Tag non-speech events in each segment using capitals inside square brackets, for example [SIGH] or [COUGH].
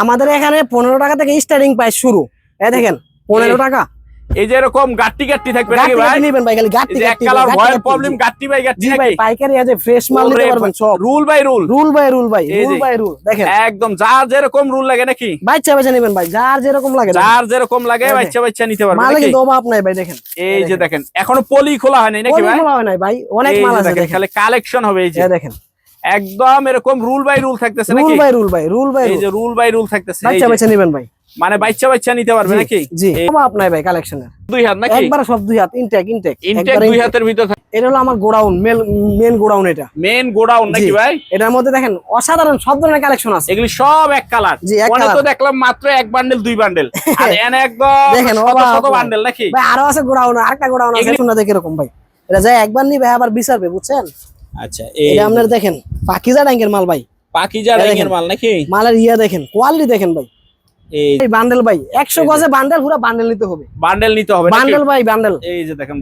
আমাদের এখানে পনেরো টাকা থেকে স্টার্টিং প্রাইস শুরু। এ দেখেন পনেরো টাকা। এই যে এরকম গাট্টি গাট্টি থাকবে নাকি ভাই? গাঁটটি নিবেন ভাই খালি গাঁটটি যে এক কালার গাঁটটি ভয়ের প্রবলেম জি। গাট্টি বাই গাট্টি ভাই পাইকারি আছে ফ্রেশ মাল নিতে পারবেন সব। Rule by rule. Rule by rule ভাই রুল বাই রুল দেখেন। একদম যার যেরকম রুল লাগে নাকি? বাচ্চা বাচ্চা নেবেন ভাই যার যেরকম লাগে। যার যেরকম লাগে বাচ্চা বাচ্চা নিতে পারবে মালে কিন্তু অভাব নাই ভাই দেখেন। এই যে দেখেন। এখনও পলি খোলা হয়নি নাকি ভাই? খোলা হয় নাই ভাই অনেক মাল আছে দেখেন খালি কালেকশন হবে এই যে। দেখেন। একদম এরকম রুল বাই রুল থাকতেছে রুল বাই রুল ভাই রুল বাই এই যে রুল। বাই রুল থাকতেছে বাচ্চা বাচ্চা নেবেন ভাই। মানে বাচ্চা বাচ্চা নিতে পারবে নাকি? জি। নাই ভাই কালেকশনের দুই হাত নাকি? একবার সব দুই হাত ইনটেক ইনটেক ইনটেক দুই হাতের ভিতর এটা হলো আমার গোডাউন মেন গোডাউন এটা। মেন গোডাউন নাকি ভাই? এটার মধ্যে দেখেন অসাধারণ সব ধরনের কালেকশন আছে। এগুলি সব এক কালার জি, এক অনেক তো দেখলাম মাত্র এক বান্ডেল দুই বান্ডেল [LAUGHS] আর এনে একদম দেখেন, শত বান্ডেল নাকি? ভাই আরও আছে গোডাউন আরেকটা গোডাউন আছে শুনে দেখে এরকম ভাই। এটা যায় একবার নিবে আবার বিচারবে বুঝছেন? আচ্ছা এটা আপনার দেখেন পাকিজা ট্যাঙ্কের মাল ভাই। পাকিজা এই মাল নাকি? মালের ইয়া দেখেন কোয়ালিটি দেখেন ভাই। এই এই বান্ডেল ভাই এই। গজে বান্ডেল পুরো বান্ডেল নিতে হবে। বান্ডেল নিতে হবে বান্ডেল ভাই বান্ডেল এই যে দেখেন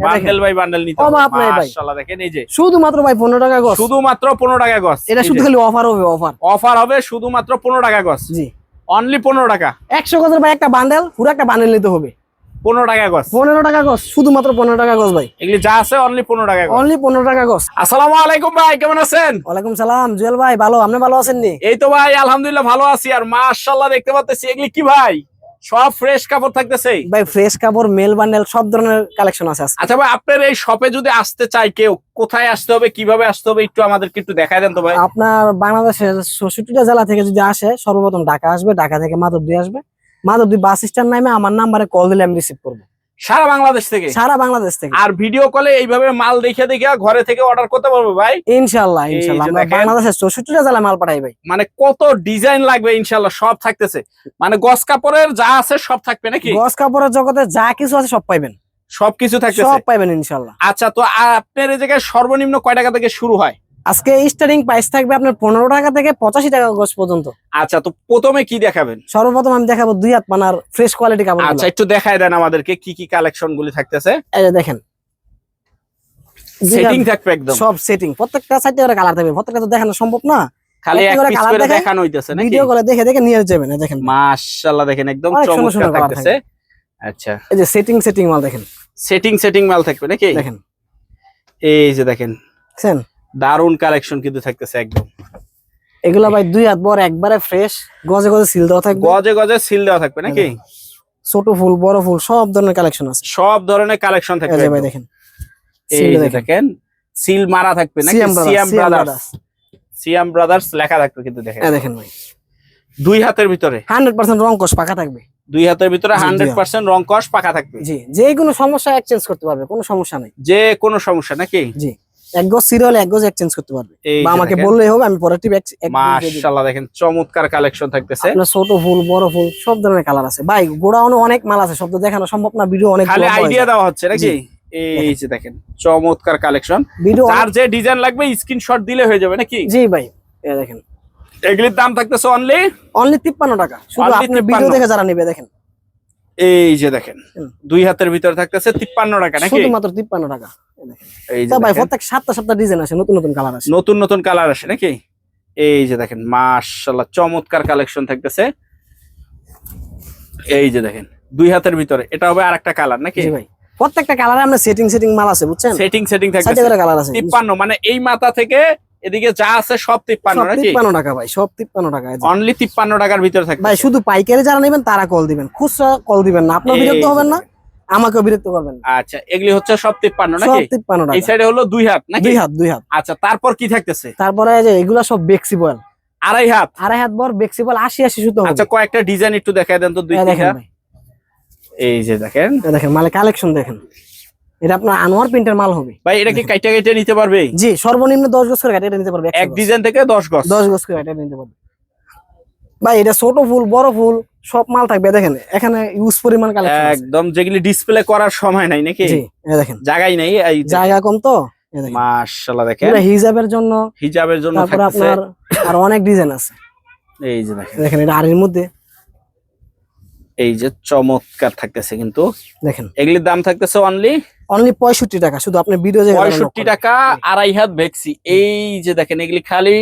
বান্ডেল নিতে হবে। অভাব নাই ভাই। মাশাআল্লাহ দেখেন এই যে। শুধুমাত্র ভাই পনেরো টাকা গজ। শুধুমাত্র 15 টাকা গজ। এটা শুধু খালি অফার হবে অফার অফার হবে শুধুমাত্র 15 টাকা গজ। জি। অনলি 15 টাকা। একশো গজের ভাই একটা বান্ডেল পুরো একটা বান্ডেল নিতে হবে। 15 টাকা পনেরো টাকা শুধুমাত্র পনেরো টাকা ভাই। এগুলি যা আছে অনলি 15 টাকা অনলি পনেরো টাকা আসসালামু আলাইকুম ভাই কেমন আছেন? ওয়ালাইকুম সালাম জুয়েল ভাই ভালো আপনি ভালো আছেন নি? এই তো ভাই আলহামদুলিল্লাহ ভালো আছি আর মাশাআল্লাহ দেখতে পাচ্ছি এগুলি কি ভাই? সব ফ্রেশ কাপড় থাকতেছে? ভাই ফ্রেশ কাপড় মেল বান্ডেল সব ধরনের কালেকশন আছে আচ্ছা ভাই আপনার এই শপে যদি আসতে চাই কেউ কোথায় আসতে হবে কীভাবে আসতে হবে একটু আমাদেরকে একটু দেখায় দেন তো ভাই। আপনার বাংলাদেশের জেলা থেকে যদি আসে সর্বপ্রথম ঢাকা আসবে ঢাকা থেকে মাধবদী আসবে। মাধবদী বাস স্ট্যান্ড নামে আমার নাম্বারে কল দিলে আমি রিসিভ করব। সারা বাংলাদেশ থেকে? সারা বাংলাদেশ থেকে। আর ভিডিও কলে এইভাবে মাল দেখে দেখে ঘরে থেকে অর্ডার করতে পারবে ভাই? ইনশাল্লাহ ইনশাল্লাহ বাংলাদেশের চৌষট্টিটা জেলা মাল পাঠাই ভাই। মানে কত ডিজাইন লাগবে ইনশাল্লাহ সব থাকতেছে। মানে গস কাপড়ের যা আছে সব থাকবে নাকি? গস কাপড়ের জগতে যা কিছু আছে সব পাইবেন। সবকিছু থাকতেছে। সব পাইবেন ইনশাল্লাহ আচ্ছা তো আপনার এই জায়গায় সর্বনিম্ন কয় টাকা থেকে শুরু হয়? আজকে স্টারিং প্রাইস থাকবে আপনার পনেরো টাকা থেকে পঁচাশি টাকা গজ পর্যন্ত। আচ্ছা তো প্রথমে কি দেখাবেন? সর্বপ্রথম আমি দেখাবো দুই হাত পানার ফ্রেশ কোয়ালিটি কাপড় আচ্ছা একটু দেখায় দেন আমাদেরকে কি কি কালেকশন গুলি থাকতেছে। এই যে দেখেন। সেটিং হাত- থাকবে একদম। সব সেটিং প্রত্যেকটা সাইডে করে কালার থাকবে প্রত্যেকটা তো দেখানো সম্ভব না। খালি এক করে পিস করে দেখানো হইতেছে নাকি? ভিডিও করে দেখে দেখে নিয়ে যাবেন দেখেন। মাশাআল্লাহ দেখেন একদম চমৎকার থাকতেছে। আচ্ছা। এই যে সেটিং সেটিং মাল দেখেন। সেটিং সেটিং মাল থাকবে নাকি? দেখেন। এই যে দেখেন। দেখছেন? দারুণ কালেকশন কিন্তু থাকতেছে একদম। এগুলা ভাই দুই হাত বড় একবারে ফ্রেশ গজে গজে সিল দেওয়া থাকবে। গজে গজে সিল দেওয়া থাকবে নাকি? ছোট ফুল বড় ফুল সব ধরনের কালেকশন আছে। সব ধরনের কালেকশন থাকবে ভাই দেখেন এই দেখেন। সিল মারা থাকবে নাকি? সিয়াম ব্রাদার্স সিয়াম সিয়াম ব্রাদার্স লেখা থাকবে কিন্তু দেখেন। দেখেন ভাই। দুই হাতের ভিতরে। হান্ড্রেড পার্সেন্ট রং কষ পাকা থাকবে। দুই হাতের ভিতরে জি, জি। হান্ড্রেড পার্সেন্ট রং কস পাকা থাকবে। জি যে কোনো সমস্যা এক্সচেঞ্জ করতে পারবে কোনো সমস্যা নাই। যে কোনো সমস্যা নাকি? জি। এক গজ সিরিয়াল এক গজ এক্সচেঞ্জ করতে পারবে। বা আমাকে হবে আমি পরে টিপ মাশাআল্লাহ দেখেন চমৎকার কালেকশন থাকতেছে। আপনার ছোট ফুল বড় ফুল সব ধরনের কালার আছে। ভাই অনেক মাল আছে সব তো দেখানো সম্ভব না ভিডিও অনেক খালি আইডিয়া দেওয়া হচ্ছে নাকি? এই যে দেখেন চমৎকার কালেকশন যার যে ডিজাইন লাগবে স্ক্রিনশট দিলে হয়ে যাবে নাকি? জি ভাই এই দেখেন। এগুলির দাম থাকতেছে অনলি অনলি তিপ্পান্ন টাকা। শুধু আপনার ভিডিও দেখে যারা নেবে দেখেন। এই যে দেখেন দুই হাতের ভিতরে থাকতেছে তিপ্পান্ন টাকা নাকি? শুধুমাত্র তিপ্পান্ন টাকা। ভাই প্রত্যেক সাতটা সাতটা ডিজাইন আছে নতুন নতুন কালার আছে নতুন নতুন কালার আসে নাকি? এই যে দেখেন চমৎকার কালেকশন থাকতেছে। এই যে দেখেন দুই হাতের ভিতরে। এটা হবে আরেকটা কালার নাকি? ভাই প্রত্যেকটা কালারে আমরা সেটিং সেটিং মাল আছে বুঝছেন? সেটিং সেটিং করে কালার আছে তিপ্পান্ন মানে এই মাথা থেকে এদিকে যা আছে সব নাকি? টাকা ভাই সব টাকা অনলি টাকার ভিতরে থাকবে ভাই শুধু পাইকারি যারা নেবেন তারা কল দিবেন। খুচরা কল দিবেন না। আপনার বিরক্ত হবেন না। আমাকেও বিরক্ত করবেন আচ্ছা এগুলি হচ্ছে সব তিপ্পান্ন সব নাকি? তিপ্পান্ন এই সাইডে হলো দুই হাত নাকি? দুই হাত দুই হাত। আচ্ছা তারপর কি থাকতেছে? তারপরে এই যে এগুলা সব বেক্সি বয়েল আড়াই হাত? আড়াই হাত বর বেক্সি বয়েল আশি আশি সুতো আচ্ছা কয়েকটা ডিজাইন একটু দেখায় দেন তো দুই তিনটা এই যে দেখেন। দেখেন মানে কালেকশন দেখেন। এটা আপনার আনোয়ার প্রিন্টের মাল হবে। ভাই এটা কি কাইটা কাইটা নিতে পারবে? জি সর্বনিম্ন দশ গজ করে কাটিয়ে নিতে পারবে এক ডিজাইন থেকে দশ গজ। দশ গজ করে কাটিয়ে নিতে পারবে। ভাই এটা ছোট ফুল বড় ফুল। সব মাল থাকবে দেখেন এখানে ইউজ পরিমাণ কালেকশন একদম যেগুলি ডিসপ্লে করার সময় নাই নাকি? জি দেখেন। জায়গাই নাই এই জায়গা কম তো মাশাআল্লাহ দেখেন। এটা হিজাবের জন্য হিজাবের জন্য তারপরে আপনার আর অনেক ডিজাইন আছে। এই যে দেখেন। দেখেন এটা আড়ির মধ্যে। এই যে চমৎকার থাকতেছে কিন্তু। দেখেন। এগুলির দাম থাকতেছে অনলি অনলি পঁয়ষট্টি টাকা শুধু আপনি ভিডিও পঁয়ষট্টি টাকা আড়াই হাত ভেক্সি। এই যে দেখেন এগুলি খালি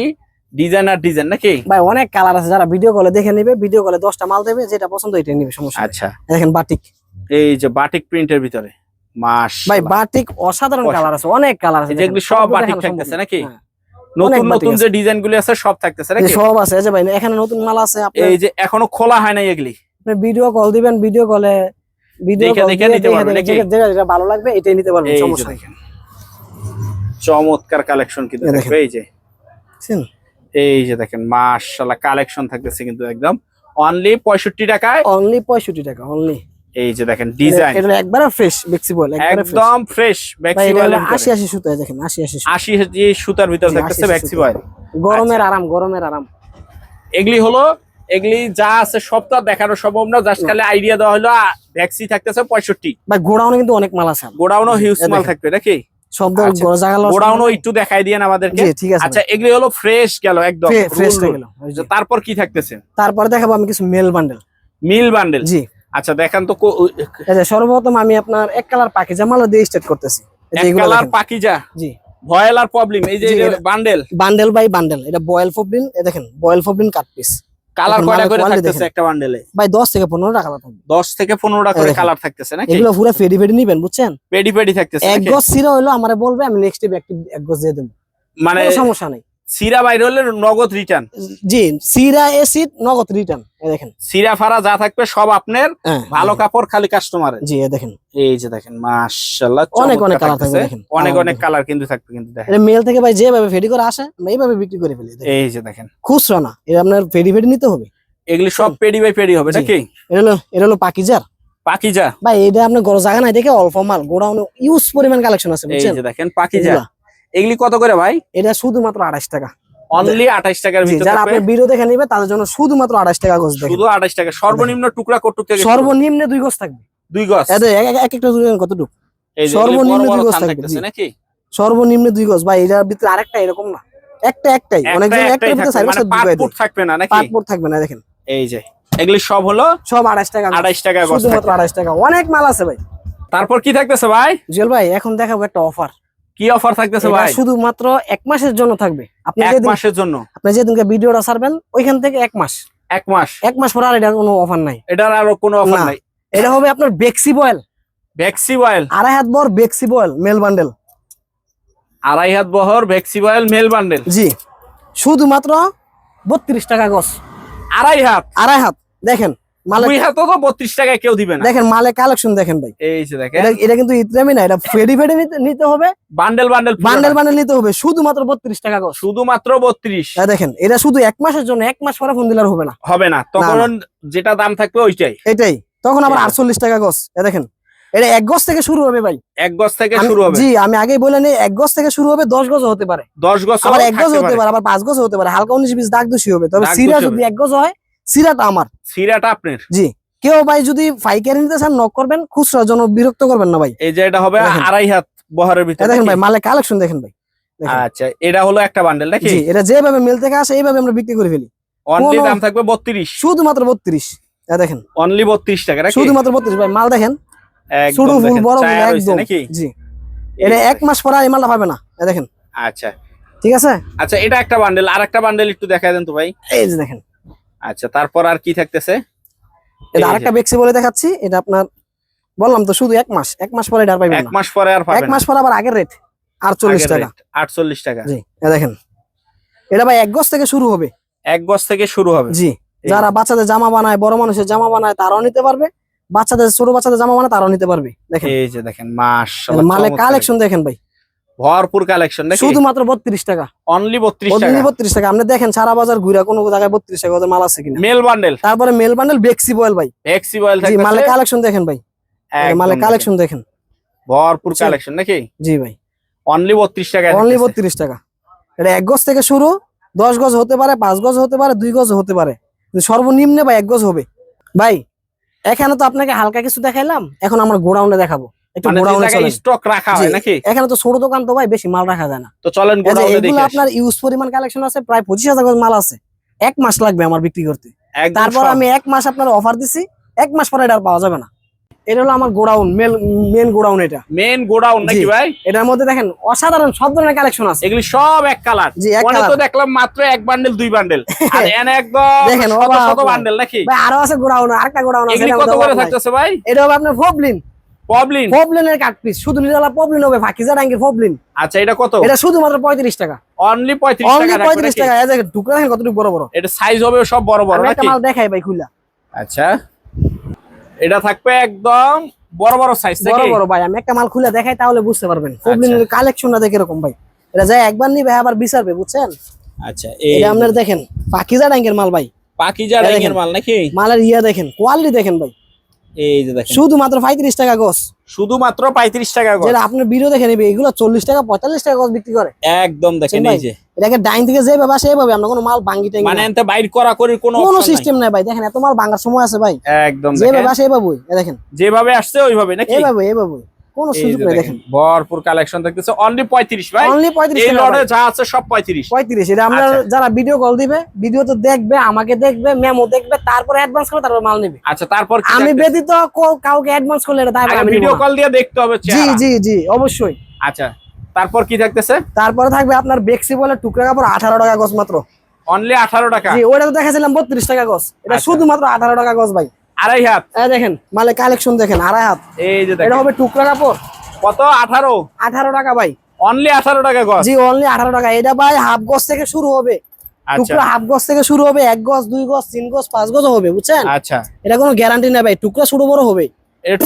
ডিজাইন আর ডিজাইন নাকি? ভাই অনেক কালার আছে। যারা ভিডিও কলে দেখে নেবে ভিডিও কলে দশটা মাল দেবে যেটা পছন্দ এটা নিবে সমস্যা আচ্ছা। দেখেন বাটিক এই যে বাটিক প্রিন্টের ভিতরে। মাস ভাই বাটিক অসাধারণ কালার আছে অনেক কালার আছে। যেগুলি সব বাটিক থাকতেছে নাকি? হ্যাঁ, নতুন নতুন যে ডিজাইন গুলি আছে সব থাকতেছে নাকি? সব আছে যে ভাই এখানে নতুন মাল আছে আপনি এই যে এখনও খোলা হয় নাই এগুলি। ভিডিও কল দিবেন ভিডিও কলে ভিডিও দেখে কল দেখে নিতে পারবেন নাকি? যেটা- ভালো লাগবে এটাই নিতে পারবেন সমস্যা নেই। চমৎকার কালেকশন কিন্তু এই এই যে? এই যে দেখেন মাশাআল্লাহ কালেকশন থাকতেছে কিন্তু একদম অনলি পঁয়ষট্টি টাকায়। অনলি পঁয়ষট্টি টাকা অনলি এই যে দেখেন ডিজাইন এটা একবারে ফ্রেশ ফ্রেশ একদম ফ্রেশ হলো আশি আশি সুতায় দেখেন আশি আশি সুতা। আশি যে সুতার ভিতর থাকতেছে 80 সুতা। বয়েল গরমের। আরাম গরমের আরাম। এগুলি হলো এগুলি যা আছে সব তো দেখানো সম্ভব না জাস্ট খালি আইডিয়া দেওয়া হলো ভ্যাক্সি থাকতেছে পঁয়ষট্টি। ভাই গোডাউনে কিন্তু অনেক মাল আছে। গোডাউনও হিউজ মাল। থাকবে নাকি? শব্দ আচ্ছা, একটু দেখাই দিয়েন আমাদেরকে। ঠিক আছে। আচ্ছা এগুলি হলো ফ্রেশ গেল একদম। ফ্রেশ। গেল তারপর কি থাকতেছে? তারপরে দেখাবো আমি কিছু মেল বান্ডেল মিল বান্ডেল জি। আচ্ছা দেখান তো সর্বপ্রথম আমি আপনার এক কালার পাখি জামাল দিয়ে স্টার্ট করতেছি। এক কালার পাকিজা জি। ভয়েল আর প্রবলেম এই যে বান্ডেল বান্ডেল বাই বান্ডেল এটা বয়েল ফোবলিন এ দেখেন voile poplin cut piece colour কয়টা করে থাকতেছে একটা বান্ডেলে ভাই দশ থেকে পনেরো কালার থাকবে দশ থেকে পনেরোটা এই করে কালার থাকতেছে নাকি? এগুলো পুরো ফেডি ফেডি নিবেন বুঝছেন? পেডি পেডি থাকতেছে এক? গজ সিরা হইল আমারে বলবে আমি নেক্সট টাইম এক গজ দিয়ে দেব। মানে সমস্যা নেই। সিরা বাইরে নগদ রিটার্ন জি সিরা এসিড নগদ রিটার্ন দেখেন। সিরা ফারা যা থাকবে সব আপনার হ্যাঁ ভালো কাপড় খালি কাস্টমারের জি দেখেন। এই যে দেখেন মাশাআল্লাহ অনেক অনেক থাকতেছে। থাকবে দেখেন। অনেক অনেক কালার কিন্তু থাকবে কিন্তু দেখেন। এটা মেল থেকে ভাই যেভাবে ফেডি করে আসে আমরা এইভাবে বিক্রি করে ফেলি দেখেন। এই যে দেখেন। খুচরা না এটা আপনার ফেডি ফেডি নিতে হবে। এগুলি সব পেডি বাই পেডি হবে নাকি? এটা হলো এটা হলো পাকিজার। পাকিজা ভাই এটা আপনার গরো জায়গা নাই দেখে অল্প মাল গোডাউনে ইউজ পরিমাণ কালেকশন আছে এই যে দেখেন পাকিজা এগুলা। কত করে ভাই? এটা শুধুমাত্র আড়াইশ টাকা। অনলি টাকার ভিতরে যারা থাকবে। ভিডিও দেখে নিবে তাদের জন্য শুধুমাত্র টাকা শুধু আঠাইশ টাকা। সর্বনিম্ন টুকরা থেকে শুরু। দুই থাকবে। দুই এক এক- এক একটা দুই সর্বনিম্ন দুই থাকবে। নাকি? সর্বনিম্নে ভাই এটার ভিতরে আরেকটা এরকম না। একটা একটাই। অনেক জন একটা ভিতরে থাকবে, মানে থাকবে না নাকি? থাকবে না দেখেন। এই যে। এগুলি সব হলো সব টাকা গজ। আড়াইশ টাকায় শুধুমাত্র থাকবে। আড়াইশ টাকা। অনেক মাল আছে ভাই। তারপর কি থাকতেছে ভাই? জুয়েল ভাই এখন দেখাবো একটা অফার কি অফার থাকতেছে ভাই? শুধুমাত্র এক মাসের জন্য থাকবে। আপনি এক মাসের জন্য? আপনি যেদিনকে ভিডিওটা ছাড়বেন ওইখান থেকে এক মাস। এক মাস? এক মাস পর আর এটার কোনো অফার নাই। এটার আরও কোনো অফার নাই? এটা হবে আপনার বেক্সি বয়েল ভ্যাক্সি অয়েল আড়াই হাত বর বেক্সি বয়েল মেল বান্ডেল আড়াই হাত বহর ভ্যাক্সি অয়েল মেল বান্ডেল জি। শুধুমাত্র বত্রিশ টাকা গছ আড়াই হাত? আড়াই হাত। দেখেন তো বত্রিশ টাকায় কেউ দিবে না। দেখেন মালে কালেকশন দেখেন ভাই। এই যে দেখেন। এটা কিন্তু ইতরামি না এটা ফেডি ফেডি নিতে- হবে। বান্ডেল বান্ডেল বান্ডেল বান্ডেল নিতে হবে শুধুমাত্র বত্রিশ টাকা গছ শুধুমাত্র বত্রিশ। দেখেন এটা শুধু এক মাসের জন্য এক মাস পরে ফোন দিলে হবে না। হবে না তখন যেটা দাম থাকবে ওইটাই। এটাই তখন আবার আটচল্লিশ টাকা গছ দেখেন এটা এক গজ থেকে শুরু হবে ভাই। এক গজ থেকে শুরু হবে। জি আমি আগেই বলে নিই এক গজ থেকে শুরু হবে দশ গজ হতে পারে। দশ গজ আবার এক গজ হতে পারে। আবার পাঁচ গজ হতে পারে হালকা উনিশ বিশ দাগ দোষী হবে। তবে সিরা যদি এক গজ হয় সিরাটা আমার। সিরাটা আপনার? জি। কেউ ভাই যদি ফাইকারি নিতে চান নক করবেন খুচরা জন বিরক্ত করবেন না ভাই। এই যে এটা হবে। আড়াই হাত বহরের ভিতরে দেখেন ভাই মালে কালেকশন দেখেন ভাই। আচ্ছা এটা হলো একটা বান্ডেল নাকি? জি এটা যেভাবে মিল থেকে আসে এইভাবে আমরা বিক্রি করে ফেলি। অনলি দাম থাকবে বত্রিশ। শুধুমাত্র বত্রিশ। এটা দেখেন। অনলি বত্রিশ টাকা নাকি? শুধুমাত্র বত্রিশ ভাই মাল দেখেন। একদম ছোট ফুল বড় ফুল একদম। নাকি? জি। এটা এক মাস পরে এই মালটা পাবে না দেখেন। আচ্ছা। ঠিক আছে? আচ্ছা এটা একটা বান্ডেল আর একটা বান্ডেল একটু দেখা দেন তো ভাই। এই যে দেখেন। আচ্ছা তারপর আর কি থাকতেছে? এটা আরেকটা বেক্সি বলে দেখাচ্ছি এটা আপনার বললাম তো শুধু এক মাস এক মাস পরে এটা আর পাইবেন এক মাস পরে আর পাবেন এক মাস পরে আবার আগের রেট আটচল্লিশ টাকা। আটচল্লিশ টাকা। জি এটা দেখেন। এটা ভাই এক গজ থেকে শুরু হবে। এক গজ থেকে শুরু হবে। জি যারা বাচ্চাদের জামা বানায় বড় মানুষের জামা বানায় তারাও নিতে পারবে। বাচ্চাদের ছোট বাচ্চাদের জামা বানায় তারাও নিতে পারবে। দেখেন। এই যে দেখেন মাস মালে কালেকশন দেখেন ভাই। ভরপুর কালেকশন শুধুমাত্র বত্রিশ টাকা। অনলি বত্রিশ টাকা। অনলি বত্রিশ টাকা। আপনি দেখেন সারা বাজার ঘুরা কোনো জায়গায় বত্রিশ টাকা মাল আছে কিনা। মেল বান্ডেল তারপরে মেল বান্ডেল বেক্সি বয়েল ভাই। ভ্যাক্সি অয়েল জি মালে কালেকশন দেখেন ভাই। মালে কালেকশন দেখেন। ভরপুর কালেকশন নাকি? জি ভাই। অনলি বত্রিশ টাকা অনলি বত্রিশ টাকা। এটা এক গজ থেকে শুরু দশ গজ হতে পারে পাঁচ গজ হতে পারে দুই গজ হতে পারে। সর্বনিম্নে ভাই এক গজ হবে। ভাই এখানে তো আপনাকে হালকা কিছু দেখাইলাম এখন আমরা গোডাউনে দেখাবো। একটু মানে গোডাউনে চলেন। স্টক রাখা হয় নাকি? এখানে তো ছোট দোকান তো ভাই বেশি মাল রাখা যায় না। তো চলেন গোডাউনে এগুলো আপনার ইউজ পরিমাণ কালেকশন আছে প্রায় গজ মাল আছে। এক মাস লাগবে আমার বিক্রি করতে। তারপর আমি এক মাস আপনার অফার দিছি এক মাস পরে এটা আর পাওয়া যাবে না। এটা হলো আমার গোডাউন মেন গোডাউন এটা। মেন গোডাউন নাকি ভাই? এটার মধ্যে দেখেন অসাধারণ সব ধরনের কালেকশন আছে। এগুলি সব এক কালার জি, এক অনেক তো দেখলাম মাত্র এক বান্ডেল দুই বান্ডেল [LAUGHS] আর এনে একদম দেখেন, শত। বান্ডেল নাকি? ভাই আরও আছে গোডাউন আরেকটা গোডাউন আছে কত করে থাকতেছে ভাই? এটা হবে আপনার ফবলিন পবলিন ফবলিনের কাট পিস শুধু নিরালা ফবলিন হবে ফাকিজা ডাঙ্গের ফবলিন আচ্ছা এটা কত? এটা শুধুমাত্র পঁয়ত্রিশ টাকা। অনলি পঁয়ত্রিশ অনলি টাকা পঁয়ত্রিশ টাকা। এই টুকরা দেখেন কতটুকু বড় বড়। এটা সাইজ হবে সব বড় বড় নাকি? মাল দেখাই ভাই খুলা আচ্ছা। এটা থাকবে একদম বড় বড় সাইজ বড় বড় ভাই আমি একটা মাল খুলে দেখাই তাহলে বুঝতে পারবেন। ফবলিনের কালেকশনটা দেখে এরকম ভাই। এটা যায় একবার নিবে আবার বিচারবে বুঝছেন? আচ্ছা এই আপনার দেখেন পাকিজা ডাঙ্গের মাল ভাই। পাকিজা। মাল নাকি? মালের ইয়া দেখেন কোয়ালিটি দেখেন ভাই। এই যে দেখেন। শুধুমাত্র পঁয়ত্রিশ টাকা শুধুমাত্র পঁয়ত্রিশ টাকা গজ। যেটা আপনার ভিডিও দেখে নেবে এগুলো চল্লিশ টাকা পঁয়তাল্লিশ টাকা গছ বিক্রি করে। একদম দেখেন এই যে। এটাকে ডাইন থেকে যেভাবে আসে এইভাবে আমরা কোনো মাল ভাঙি মানে এনতে বাইর করা করি কোনো কোনো সিস্টেম নাই। ভাই। দেখেন এত মাল ভাঙার সময় আছে ভাই। একদম যেভাবে দেখেন। আসে এইভাবে দেখেন। যেভাবে আসছে ওইভাবে নাকি? এইভাবে এইভাবে কোনো সুযোগ নাই দেখেন, ভরপুর কালেকশন দেখতেছে অনলি পঁয়ত্রিশ ভাই। অনলি পঁয়ত্রিশ এই টাকা লটে যা আছে সব পঁয়ত্রিশ। পঁয়ত্রিশ এটা আপনার আচ্ছা। যারা ভিডিও কল দিবে ভিডিও তো দেখবে আমাকে দেখবে মেমো দেখবে তারপরে অ্যাডভান্স করে তারপর মাল নেবে। আচ্ছা তারপর কি আমি ব্যতীত কাউকে অ্যাডভান্স করলে এটা আমি ভিডিও কল দিয়ে দেখতে হবে জি জি জি অবশ্যই। আচ্ছা তারপর কি থাকতেছে? তারপরে থাকবে আপনার বেক্সি বলে টুকরা কাপড় আঠারো টাকা গজ মাত্র। অনলি আঠারো টাকা? জি ওটা তো দেখাছিলাম বত্রিশ টাকা গজ। এটা আচ্ছা। শুধুমাত্র আঠারো টাকা গজ ভাই। আড়াই হাত। দেখেন মালে কালেকশন দেখেন আড়াই হাত। এই যে এটা হবে টুকরা কাপড়? কত? আঠারো? আঠারো টাকা ভাই। অনলি আঠারো টাকা গজ? জি অনলি আঠারো টাকা। এটা ভাই হাফ গজ থেকে শুরু হবে। আচ্ছা। হাফ গজ থেকে শুরু হবে এক গজ দুই গজ তিন গজ পাঁচ গজ হবে বুঝছেন? আচ্ছা। এটা কোনো গ্যারান্টি ভাই। টুকরা ছোট বড় হবে।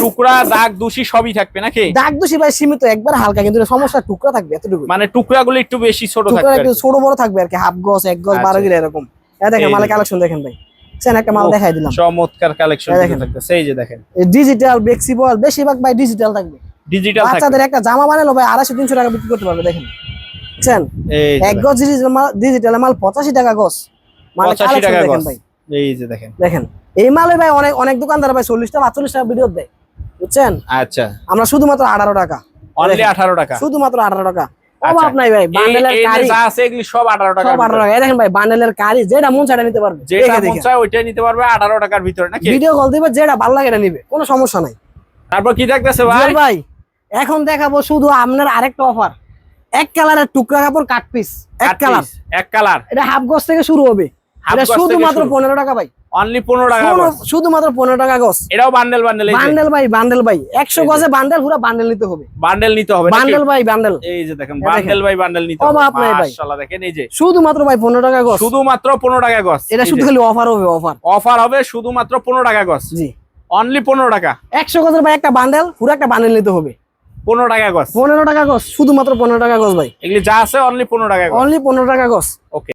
টুকরা দাগ দূষি সবই থাকবে নাকি? দাগ দোষী ভাই সীমিত একবার হালকা কিন্তু সমস্যা টুকরা থাকবে এতটুকু মানে টুকরাগুলো একটু বেশি ছোট থাকবে একটু ছোট বড় থাকবে আর কি হাফ গজ এক গজ বারো আচ্ছা। গিরা এরকম দেখেন কালেকশন দেখেন ভাই। সেন একটা মাল দেখাই দিলাম। চমৎকার কালেকশন থাকতেছে এই যে দেখেন। ডিজিটাল বেক্সিবল বেশিরভাগ ভাই ডিজিটাল থাকবে। ডিজিটাল বাচ্চাদের একটা জামা বানালো ভাই আড়াইশো তিনশো টাকা বিক্রি করতে পারবে দেখেন। বুঝছেন? এই এক গজ ডিজিটাল মাল ডিজিটাল মাল পঁচাশি টাকা গজ। মানে টাকা দেখেন গজ। এই যে দেখেন। দেখেন। এই মালে ভাই অনেক অনেক দোকানদার ভাই চল্লিশ টাকা পাঁচচল্লিশ টাকা ভিডিও দেয়। বুঝছেন? আচ্ছা। আমরা শুধুমাত্র আঠারো টাকা। অনলি আঠারো টাকা। শুধুমাত্র আঠারো টাকা। অভাব নাই ভাই বান্ডেলের কারি যা আছে এগুলি সব আঠারো টাকা সব আঠারো টাকা। এই দেখেন ভাই বান্ডেলের কারি যেটা মন নিতে পারবে। যেটা মন দেখে। চায় ওইটাই নিতে পারবে আঠারো টাকার ভিতরে নাকি? ভিডিও কল দিবে যেটা ভালো লাগে এটা নিবে কোনো সমস্যা নাই। তারপর কি থাকতেছে ভাই? ভাই এখন দেখাবো শুধু আপনার আরেকটা অফার এক কালারের টুকরা কাপড় কাট পিস এক কালার এক কালার এটা হাফ গজ থেকে শুরু হবে। শুধুমাত্র। পনেরো টাকা ভাই। অনলি পনেরো টাকা শুধু- শুধুমাত্র পনেরো টাকা গজ এটাও বান্ডেল বান্ডেল বান্ডেল ভাই বান্ডেল ভাই। গজে বান্ডেল পুরো বান্ডেল নিতে হবে বান্ডেল নিতে হবে বান্ডেল ভাই বান্ডেল এই যে দেখেন বান্ডেল দেখেন। বান্ডেল নিতে হবে অভাব নাই ভাই। মাশাআল্লাহ দেখেন এই যে শুধুমাত্র ভাই টাকা শুধুমাত্র পনেরো টাকা গজ এটা শুধু খালি অফার হবে অফার অফার হবে শুধুমাত্র পনেরো টাকা গজ জি অনলি পনেরো টাকা একশো গজের ভাই একটা বান্ডেল পুরো একটা বান্ডেল নিতে হবে পনেরো টাকা গজ পনেরো টাকা গজ শুধুমাত্র পনেরো টাকা গজ ভাই এগুলি যা আছে অনলি পনেরো টাকা অনলি পনেরো টাকা গজ ওকে